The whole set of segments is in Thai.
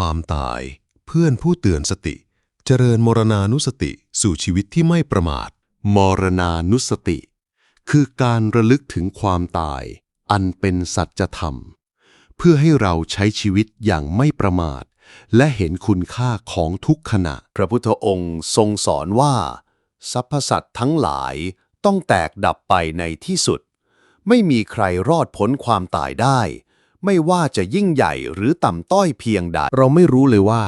ความตาย เพื่อนผู้เตือนสติ เจริญมรณานุสติสู่ชีวิตที่ไม่ประมาท มรณานุสติ คือการระลึกถึงความตาย อันเป็นสัจธรรม เพื่อให้เราใช้ชีวิตอย่างไม่ประมาท และเห็นคุณค่าของทุกขณะ พระพุทธองค์ทรงสอนว่าสรรพสัตว์ทั้งหลายต้องแตกดับไปในที่สุด ไม่มีใครรอดพ้นความตายได้ ไม่ว่าจะยิ่งใหญ่หรือต่ำต้อยเพียงใดเราไม่รู้เลยว่า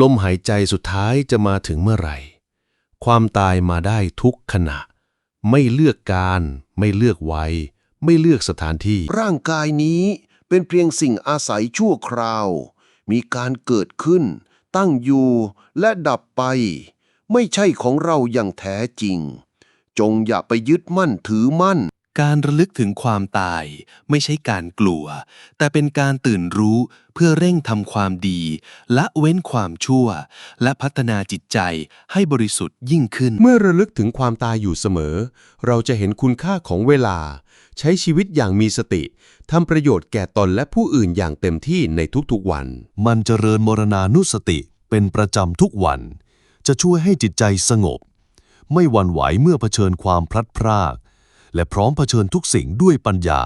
ลมหายใจสุดท้ายจะมาถึงเมื่อไหร่ ความตายมาได้ทุกขณะ ไม่เลือกการ ไม่เลือกวัย ไม่เลือกสถานที่ ร่างกายนี้เป็นเพียงสิ่งอาศัยชั่วคราว มีการเกิดขึ้น ตั้งอยู่และดับไป ไม่ใช่ของเราอย่างแท้จริง จงอย่าไปยึดมั่นถือมั่น การระลึกถึงความตายไม่ใช่การกลัว แต่เป็นการตื่นรู้เพื่อเร่งทำความดี ละเว้นความชั่ว และพัฒนาจิตใจให้บริสุทธิ์ยิ่งขึ้น เมื่อระลึกถึงความตายอยู่เสมอ เราจะเห็นคุณค่าของเวลา ใช้ชีวิตอย่างมีสติทำประโยชน์แก่ตนและผู้อื่นอย่างเต็มที่ในทุกๆวัน มันเจริญมรณานุสติเป็นประจำทุกวัน จะช่วยให้จิตใจสงบ ไม่หวั่นไหวเมื่อเผชิญความพลัดพราก และพร้อมเผชิญทุกสิ่งด้วยปัญญา